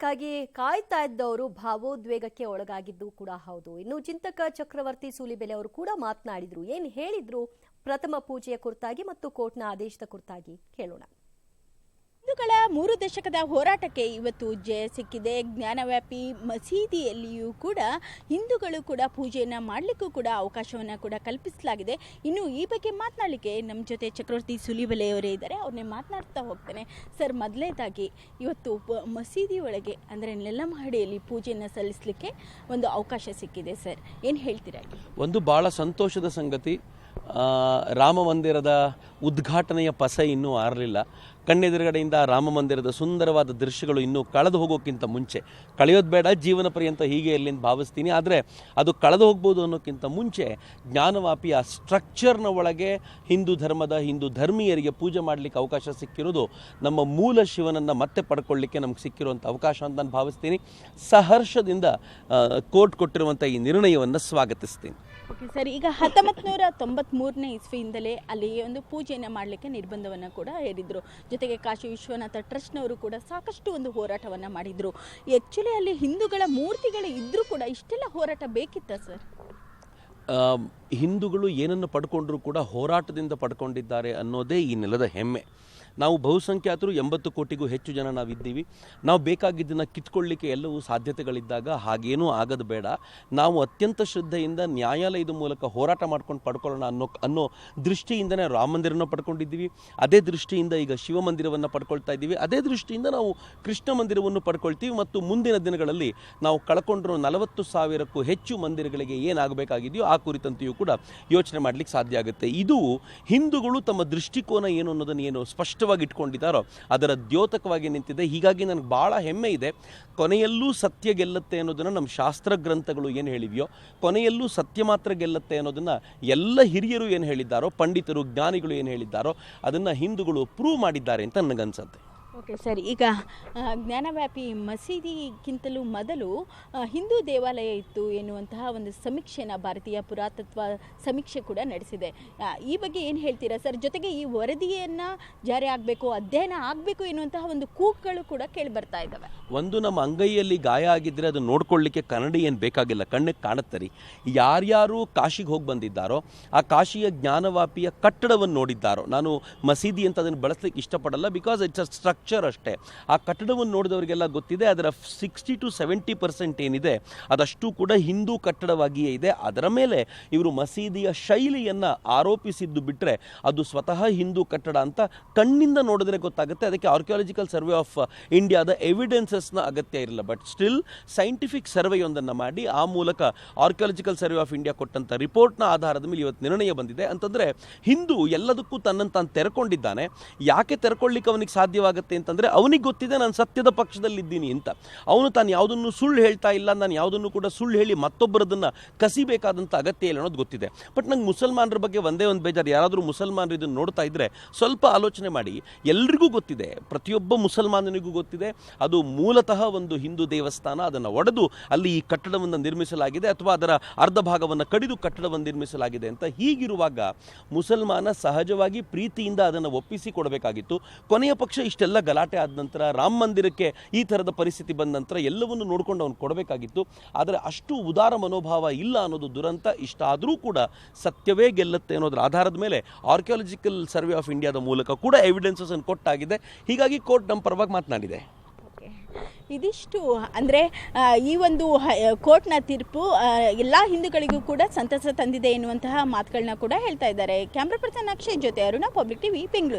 ಕ್ಕಾಗಿ ಕಾಯ್ತಾ ಇದ್ದವರು ಭಾವೋದ್ವೇಗಕ್ಕೆ ಒಳಗಾಗಿದ್ದು ಕೂಡ ಹೌದು. ಇನ್ನು ಚಿಂತಕ ಚಕ್ರವರ್ತಿ ಸೂಲಿಬೆಲೆ ಅವರು ಕೂಡ ಮಾತನಾಡಿದ್ರು. ಏನ್ ಹೇಳಿದ್ರು? ಪ್ರಥಮ ಪೂಜೆಯ ಕುರಿತಾಗಿ ಮತ್ತು ಕೋರ್ಟ್ನ ಆದೇಶದ ಕುರಿತಾಗಿ ಕೇಳೋಣ. ಹಿಂದೂಗಳ ಮೂರು ದಶಕದ ಹೋರಾಟಕ್ಕೆ ಇವತ್ತು ಜಯ ಸಿಕ್ಕಿದೆ. ಜ್ಞಾನವ್ಯಾಪಿ ಮಸೀದಿಯಲ್ಲಿಯೂ ಕೂಡ ಹಿಂದೂಗಳು ಕೂಡ ಪೂಜೆಯನ್ನು ಮಾಡಲಿಕ್ಕೂ ಕೂಡ ಅವಕಾಶವನ್ನು ಕೂಡ ಕಲ್ಪಿಸಲಾಗಿದೆ. ಇನ್ನು ಈ ಬಗ್ಗೆ ಮಾತನಾಡಲಿಕ್ಕೆ ನಮ್ಮ ಜೊತೆ ಚಕ್ರವರ್ತಿ ಸುಲಿಬೆಲೆಯವರೇ ಇದ್ದಾರೆ. ಅವ್ರನ್ನೇ ಮಾತನಾಡ್ತಾ ಹೋಗ್ತಾನೆ. ಸರ್ ಮೊದಲನೇದಾಗಿ ಇವತ್ತು ಮಸೀದಿ ಒಳಗೆ ಅಂದರೆ ನೆಲ್ಲಮಹಡಿಯಲ್ಲಿ ಪೂಜೆಯನ್ನು ಸಲ್ಲಿಸಲಿಕ್ಕೆ ಒಂದು ಅವಕಾಶ ಸಿಕ್ಕಿದೆ ಸರ್. ಏನು ಹೇಳ್ತೀರಾ? ಒಂದು ಭಾಳ ಸಂತೋಷದ ಸಂಗತಿ. ರಾಮ ಮಂದಿರದ ಉದ್ಘಾಟನೆಯ ಪಸ ಇನ್ನೂ ಆರಲಿಲ್ಲ. ಕಣ್ಣೆದುರುಗಡೆಯಿಂದ ರಾಮ ಮಂದಿರದ ಸುಂದರವಾದ ದೃಶ್ಯಗಳು ಇನ್ನೂ ಕಳೆದು ಹೋಗೋಕ್ಕಿಂತ ಮುಂಚೆ. ಕಳೆಯೋದು ಬೇಡ, ಜೀವನ ಪರ್ಯಂತ ಹೀಗೆ ಎಲ್ಲಿಂದ ಭಾವಿಸ್ತೀನಿ. ಆದರೆ ಅದು ಕಳೆದು ಹೋಗ್ಬೋದು ಅನ್ನೋಕ್ಕಿಂತ ಮುಂಚೆ ಜ್ಞಾನವಾಪಿಯ ಸ್ಟ್ರಕ್ಚರ್ನ ಒಳಗೆ ಹಿಂದೂ ಧರ್ಮದ, ಹಿಂದೂ ಧರ್ಮೀಯರಿಗೆ ಪೂಜೆ ಮಾಡಲಿಕ್ಕೆ ಅವಕಾಶ ಸಿಕ್ಕಿರೋದು ನಮ್ಮ ಮೂಲ ಶಿವನನ್ನು ಮತ್ತೆ ಪಡ್ಕೊಳ್ಳಿಕ್ಕೆ ನಮ್ಗೆ ಸಿಕ್ಕಿರುವಂಥ ಅವಕಾಶ ಅಂತ ನಾನು ಭಾವಿಸ್ತೀನಿ. ಸಹರ್ಷದಿಂದ ಕೋರ್ಟ್ ಕೊಟ್ಟಿರುವಂಥ ಈ ನಿರ್ಣಯವನ್ನು ಸ್ವಾಗತಿಸ್ತೀನಿ. ಓಕೆ ಸರ್, ಈಗ ಹತ್ತೊಂಬತ್ತು ನೂರ ತೊಂಬತ್ಮೂರನೇ ಇಸ್ವಿಯಿಂದಲೇ ಅಲ್ಲಿ ಒಂದು ಪೂಜೆಯನ್ನು ಮಾಡಲಿಕ್ಕೆ ನಿರ್ಬಂಧವನ್ನು ಕೂಡ ಹೇರಿದ್ರು. ಜೊತೆಗೆ ಕಾಶಿ ವಿಶ್ವನಾಥ ಟ್ರಸ್ಟ್ನವರು ಕೂಡ ಸಾಕಷ್ಟು ಒಂದು ಹೋರಾಟವನ್ನು ಮಾಡಿದರು. ಆ್ಯಕ್ಚುಲಿ ಅಲ್ಲಿ ಹಿಂದೂಗಳ ಮೂರ್ತಿಗಳು ಇದ್ದರೂ ಕೂಡ ಇಷ್ಟೆಲ್ಲ ಹೋರಾಟ ಬೇಕಿತ್ತ ಸರ್? ಹಿಂದೂಗಳು ಏನನ್ನು ಪಡ್ಕೊಂಡ್ರೂ ಕೂಡ ಹೋರಾಟದಿಂದ ಪಡ್ಕೊಂಡಿದ್ದಾರೆ ಅನ್ನೋದೇ ಈ ನೆಲದ ಹೆಮ್ಮೆ. ನಾವು ಬಹುಸಂಖ್ಯಾತರು ಎಂಬತ್ತು ಕೋಟಿಗೂ ಹೆಚ್ಚು ಜನ ನಾವಿದ್ದೀವಿ. ನಾವು ಬೇಕಾಗಿದ್ದನ್ನು ಕಿತ್ಕೊಳ್ಳಿಕ್ಕೆ ಎಲ್ಲವೂ ಸಾಧ್ಯತೆಗಳಿದ್ದಾಗ ಹಾಗೇನೂ ಆಗದು ಬೇಡ. ನಾವು ಅತ್ಯಂತ ಶ್ರದ್ಧೆಯಿಂದ ನ್ಯಾಯಾಲಯದ ಮೂಲಕ ಹೋರಾಟ ಮಾಡ್ಕೊಂಡು ಪಡ್ಕೊಳ್ಳೋಣ ಅನ್ನೋ ಅನ್ನೋ ದೃಷ್ಟಿಯಿಂದನೇ ರಾಮ ಮಂದಿರನ ಪಡ್ಕೊಂಡಿದ್ದೀವಿ. ಅದೇ ದೃಷ್ಟಿಯಿಂದ ಈಗ ಶಿವ ಮಂದಿರವನ್ನು ಪಡ್ಕೊಳ್ತಾ ಇದ್ದೀವಿ. ಅದೇ ದೃಷ್ಟಿಯಿಂದ ನಾವು ಕೃಷ್ಣ ಮಂದಿರವನ್ನು ಪಡ್ಕೊಳ್ತೀವಿ ಮತ್ತು ಮುಂದಿನ ದಿನಗಳಲ್ಲಿ ನಾವು ಕಳ್ಕೊಂಡಿರೋ ನಲವತ್ತು ಸಾವಿರಕ್ಕೂ ಹೆಚ್ಚು ಮಂದಿರಗಳಿಗೆ ಏನಾಗಬೇಕಾಗಿದೆಯೋ ಆ ಕುರಿತಂತೆಯೂ ಕೂಡ ಯೋಚನೆ ಮಾಡಲಿಕ್ಕೆ ಸಾಧ್ಯ ಆಗುತ್ತೆ. ಇದು ಹಿಂದೂಗಳು ತಮ್ಮ ದೃಷ್ಟಿಕೋನ ಏನು ಅನ್ನೋದನ್ನು ಏನು ಸ್ಪಷ್ಟವಾಗಿ ಇಟ್ಕೊಂಡಿದ್ದಾರೋ, ಅದರ ದ್ಯೋತಕವಾಗಿ ನಿಂತಿದೆ. ಹೀಗಾಗಿ ನನಗೆ ಭಾಳ ಹೆಮ್ಮೆ ಇದೆ. ಕೊನೆಯಲ್ಲೂ ಸತ್ಯ ಗೆಲ್ಲುತ್ತೆ ಅನ್ನೋದನ್ನು ನಮ್ಮ ಶಾಸ್ತ್ರ ಗ್ರಂಥಗಳು ಏನು ಹೇಳಿವೆಯೋ ಕೊನೆಯಲ್ಲೂ ಸತ್ಯ ಮಾತ್ರ ಗೆಲ್ಲುತ್ತೆ ಅನ್ನೋದನ್ನು ಎಲ್ಲ ಹಿರಿಯರು ಏನು ಹೇಳಿದ್ದಾರೋ, ಪಂಡಿತರು, ಜ್ಞಾನಿಗಳು ಏನು ಹೇಳಿದ್ದಾರೋ, ಅದನ್ನು ಹಿಂದೂಗಳು ಪ್ರೂವ್ ಮಾಡಿದ್ದಾರೆ ಅಂತ ನನಗನ್ಸುತ್ತೆ. Okay, sir. ಈಗ ಜ್ಞಾನವ್ಯಾಪಿ ಮಸೀದಿಗಿಂತಲೂ ಮೊದಲು ಹಿಂದೂ ದೇವಾಲಯ ಇತ್ತು ಎನ್ನುವಂತಹ ಒಂದು ಸಮೀಕ್ಷೆನ ಭಾರತೀಯ ಪುರಾತತ್ವ ಸಮೀಕ್ಷೆ ಕೂಡ ನಡೆಸಿದೆ. ಈ ಬಗ್ಗೆ ಏನು ಹೇಳ್ತೀರಾ ಸರ್? ಜೊತೆಗೆ ಈ ವರದಿಯನ್ನು ಜಾರಿ ಆಗಬೇಕು, ಅಧ್ಯಯನ ಆಗಬೇಕು ಎನ್ನುವಂತಹ ಒಂದು ಕೂಗುಗಳು ಕೂಡ ಕೇಳಿ ಬರ್ತಾ ಇದ್ದಾವೆ. ಒಂದು ನಮ್ಮ ಅಂಗೈಯಲ್ಲಿ ಗಾಯ ಆಗಿದ್ದರೆ ಅದು ನೋಡ್ಕೊಳ್ಳಿಕ್ಕೆ ಕನ್ನಡಿ ಏನು ಬೇಕಾಗಿಲ್ಲ, ಕಣ್ಣಿಗೆ ಕಾಣುತ್ತರಿ ರೀ. ಯಾರ್ಯಾರು ಕಾಶಿಗೆ ಹೋಗಿ ಬಂದಿದ್ದಾರೋ, ಆ ಕಾಶಿಯ ಜ್ಞಾನವಾಪಿಯ ಕಟ್ಟಡವನ್ನು ನೋಡಿದ್ದಾರೋ, ನಾನು ಮಸೀದಿ ಅಂತ ಅದನ್ನು ಬಳಸಲಿಕ್ಕೆ ಇಷ್ಟಪಡಲ್ಲ ಬಿಕಾಸ್ ಇಟ್ಸ್ ಅ ಸ್ಟ್ರಕ್ಚರ್ ಅಷ್ಟೇ. ಆ ಕಟ್ಟಡವನ್ನು ನೋಡಿದವರಿಗೆಲ್ಲ ಗೊತ್ತಿದೆ, ಅದರ ಸಿಕ್ಸ್ಟಿ ಟು ಸೆವೆಂಟಿ ಪರ್ಸೆಂಟ್ ಏನಿದೆ, ಅದಷ್ಟು ಕೂಡ ಹಿಂದೂ ಕಟ್ಟಡವಾಗಿಯೇ ಇದೆ. ಅದರ ಮೇಲೆ ಇವರು ಮಸೀದಿಯ ಶೈಲಿಯನ್ನು ಆರೋಪಿಸಿದ್ದು ಬಿಟ್ಟರೆ ಅದು ಸ್ವತಃ ಹಿಂದೂ ಕಟ್ಟಡ ಅಂತ ಕಣ್ಣಿಂದ ನೋಡಿದ್ರೆ ಗೊತ್ತಾಗುತ್ತೆ. ಅದಕ್ಕೆ ಆರ್ಕಿಯಾಲಜಿಕಲ್ ಸರ್ವೆ ಆಫ್ ಇಂಡಿಯಾದ ಎವಿಡೆನ್ಸಸ್ನ ಅಗತ್ಯ ಇರಲ್ಲ. ಬಟ್ ಸ್ಟಿಲ್ ಸೈಂಟಿಫಿಕ್ ಸರ್ವೆಯೊಂದನ್ನು ಮಾಡಿ, ಆ ಮೂಲಕ ಆರ್ಕಿಯಾಲಜಿಕಲ್ ಸರ್ವೆ ಆಫ್ ಇಂಡಿಯಾ ಕೊಟ್ಟಂಥ ರಿಪೋರ್ಟ್ನ ಆಧಾರದ ಮೇಲೆ ಇವತ್ತು ನಿರ್ಣಯ ಬಂದಿದೆ. ಅಂತಂದರೆ ಹಿಂದೂ ಎಲ್ಲದಕ್ಕೂ ತನ್ನನ್ನು ತಾನು ತೆರ್ಕೊಂಡಿದ್ದಾನೆ. ಯಾಕೆ ತೆರ್ಕೊಳ್ಳಿಕ್ಕೆ ಅವನಿಗೆ ಸಾಧ್ಯವಾಗುತ್ತೆ? ಅಂತಂದರೆ ಅವನಿಗೆ ಗೊತ್ತಿದೆ ನಾನು ಸತ್ಯದ ಪಕ್ಷದಲ್ಲಿದ್ದೀನಿ ಅಂತ. ಅವನು ತಾನು ಯಾವುದನ್ನು ಸುಳ್ಳು ಹೇಳ್ತಾ ಇಲ್ಲ, ನಾನು ಯಾವುದನ್ನು ಕೂಡ ಸುಳ್ಳು ಹೇಳಿ ಮತ್ತೊಬ್ಬರದನ್ನು ಕಸಿಬೇಕಾದಂಥ ಅಗತ್ಯ ಇಲ್ಲ ಅನ್ನೋದು ಗೊತ್ತಿದೆ. ಬಟ್ ನಂಗೆ ಮುಸಲ್ಮಾನರ ಬಗ್ಗೆ ಒಂದೇ ಒಂದು ಬೇಜಾರು, ಯಾರಾದರೂ ಮುಸಲ್ಮಾನರು ಇದನ್ನು ನೋಡ್ತಾ ಇದ್ದರೆ ಸ್ವಲ್ಪ ಆಲೋಚನೆ ಮಾಡಿ. ಎಲ್ರಿಗೂ ಗೊತ್ತಿದೆ, ಪ್ರತಿಯೊಬ್ಬ ಮುಸಲ್ಮಾನನಿಗೂ ಗೊತ್ತಿದೆ, ಅದು ಮೂಲತಃ ಒಂದು ಹಿಂದೂ ದೇವಸ್ಥಾನ, ಅದನ್ನು ಒಡೆದು ಅಲ್ಲಿ ಈ ಕಟ್ಟಡವನ್ನು ನಿರ್ಮಿಸಲಾಗಿದೆ ಅಥವಾ ಅದರ ಅರ್ಧ ಭಾಗವನ್ನು ಕಡಿದು ಕಟ್ಟಡವನ್ನು ನಿರ್ಮಿಸಲಾಗಿದೆ ಅಂತ ಹೀಗಿರುವಾಗ ಮುಸಲ್ಮಾನ ಸಹಜವಾಗಿ ಪ್ರೀತಿಯಿಂದ ಅದನ್ನು ಒಪ್ಪಿಸಿ ಕೊಡಬೇಕಾಗಿತ್ತು. ಕೊನೆಯ ಪಕ್ಷ ಇಷ್ಟೆಲ್ಲ ಗಲಾಟೆ ಆದ ನಂತರ ರಾಮ ಮಂದಿರಕ್ಕೆ ಈ ಥರದ ಪರಿಸ್ಥಿತಿ ಬಂದ ನಂತರ ಎಲ್ಲವನ್ನು ನೋಡಿಕೊಂಡು ಅವನು ಕೊಡಬೇಕಾಗಿತ್ತು. ಆದರೆ ಅಷ್ಟು ಉದಾರ ಮನೋಭಾವ ಇಲ್ಲ ಅನ್ನೋದು ದುರಂತ. ಇಷ್ಟಾದರೂ ಕೂಡ ಸತ್ಯವೇ ಗೆಲ್ಲುತ್ತೆ ಅನ್ನೋದ್ರ ಆಧಾರದ ಮೇಲೆ ಆರ್ಕಿಯಾಲಜಿಕಲ್ ಸರ್ವೆ ಆಫ್ ಇಂಡಿಯಾದ ಮೂಲಕ ಕೂಡ ಎವಿಡೆನ್ಸಸ್ ಅನ್ನು ಕೊಟ್ಟಾಗಿದೆ. ಹೀಗಾಗಿ ಕೋರ್ಟ್ ನಮ್ಮ ಪರವಾಗಿ ಮಾತನಾಡಿದೆ. ಇದಿಷ್ಟು, ಅಂದರೆ ಈ ಒಂದು ಕೋರ್ಟ್ನ ತೀರ್ಪು ಎಲ್ಲ ಹಿಂದೂಗಳಿಗೂ ಕೂಡ ಸಂತಸ ತಂದಿದೆ ಎನ್ನುವಂತಹ ಮಾತುಗಳನ್ನ ಕೂಡ ಹೇಳ್ತಾ ಇದ್ದಾರೆ. ಕ್ಯಾಮ್ರಾ ಪರ್ಸನ್ ಅಕ್ಷಯ್ ಜೊತೆ ಅರುಣ ಪಬ್ಲಿಕ್ ಟಿವಿ ಬೆಂಗಳೂರು.